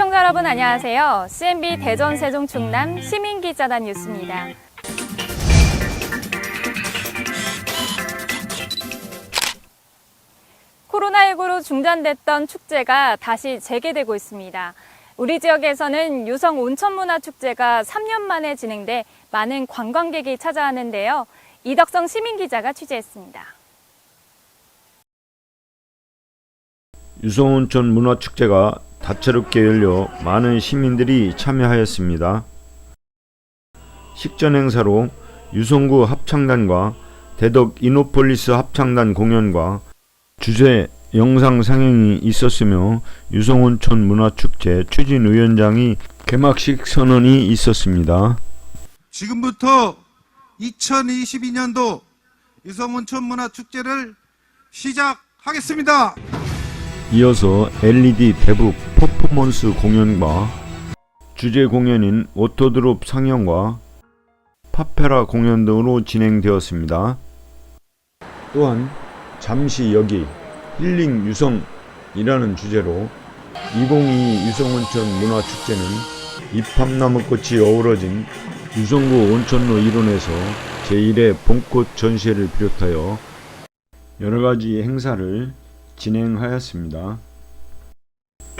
시청자 여러분 안녕하세요. CNB 대전 세종 충남 시민 기자단 뉴스입니다. 코로나19로 중단됐던 축제가 다시 재개되고 있습니다. 우리 지역에서는 유성 온천문화축제가 3년 만에 진행돼 많은 관광객이 찾아왔는데요. 이덕성 시민 기자가 취재했습니다. 유성 온천 문화축제가 다채롭게 열려 많은 시민들이 참여하였습니다. 식전 행사로 유성구 합창단과 대덕 이노폴리스 합창단 공연과 주제 영상 상영이 있었으며 유성온천 문화축제 추진위원장이 개막식 선언이 있었습니다. 지금부터 2022년도 유성온천 문화축제를 시작하겠습니다. 이어서 LED 대북 퍼포먼스 공연과 주제 공연인 오토드롭 상영과 파페라 공연 등으로 진행되었습니다. 또한 잠시 여기 힐링 유성이라는 주제로 2022 유성온천 문화축제는 입함나무꽃이 어우러진 유성구 온천로 일원에서 제1회 봄꽃 전시회를 비롯하여 여러 가지 행사를 진행하였습니다.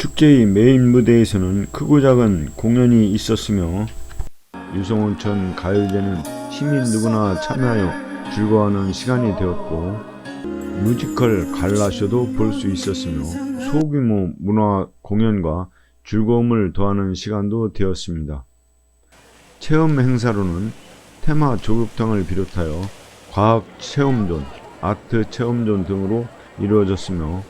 축제의 메인 무대에서는 크고 작은 공연이 있었으며 유성온천 가요제는 시민 누구나 참여하여 즐거워하는 시간이 되었고 뮤지컬 갈라쇼도 볼 수 있었으며 소규모 문화 공연과 즐거움을 더하는 시간도 되었습니다. 체험 행사로는 테마 조격탕을 비롯하여 과학 체험존, 아트 체험존 등으로 이루어졌으며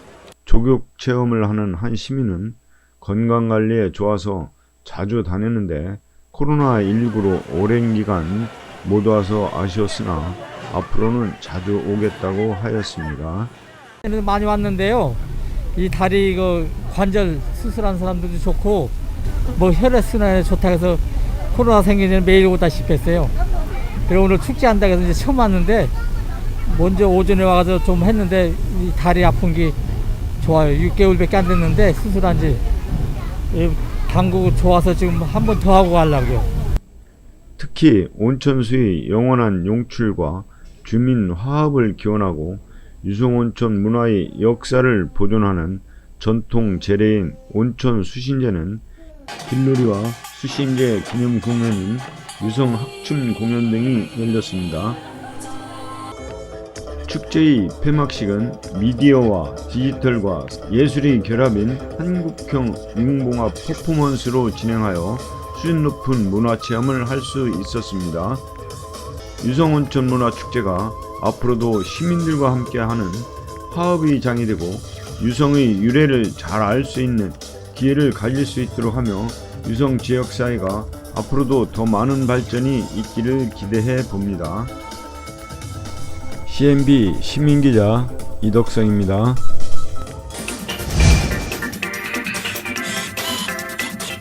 조격 체험을 하는 한 시민은 건강 관리에 좋아서 자주 다녔는데 코로나19로 오랜 기간 못 와서 아쉬웠으나 앞으로는 자주 오겠다고 하였습니다. 많이 왔는데요. 이 다리 이거 관절 수술한 사람들도 좋고 뭐 혈액 순환에 좋다 해서 코로나 생기는 전에 매일 오다시피 했어요. 그리고 오늘 축제 한다고 해서 이제 처음 왔는데 먼저 오전에 와서 좀 했는데 이 다리 아픈 게 좋아요. 6개월밖에 안 됐는데 수술한 지이 당구 좋아서 지금 한 번 더 하고 가려고요. 특히 온천수의 영원한 용출과 주민 화합을 기원하고 유성온천 문화의 역사를 보존하는 전통 제례인 온천 수신제는 힐놀이와 수신제 기념 공연인 유성 학춤 공연 등이 열렸습니다. 축제의 폐막식은 미디어와 디지털과 예술의 결합인 한국형 인공공학 퍼포먼스로 진행하여 수준 높은 문화 체험을 할 수 있었습니다. 유성온천 문화축제가 앞으로도 시민들과 함께하는 화합의 장이 되고 유성의 유래를 잘 알 수 있는 기회를 가질 수 있도록 하며 유성 지역사회가 앞으로도 더 많은 발전이 있기를 기대해 봅니다. CNB 시민기자 이덕성입니다.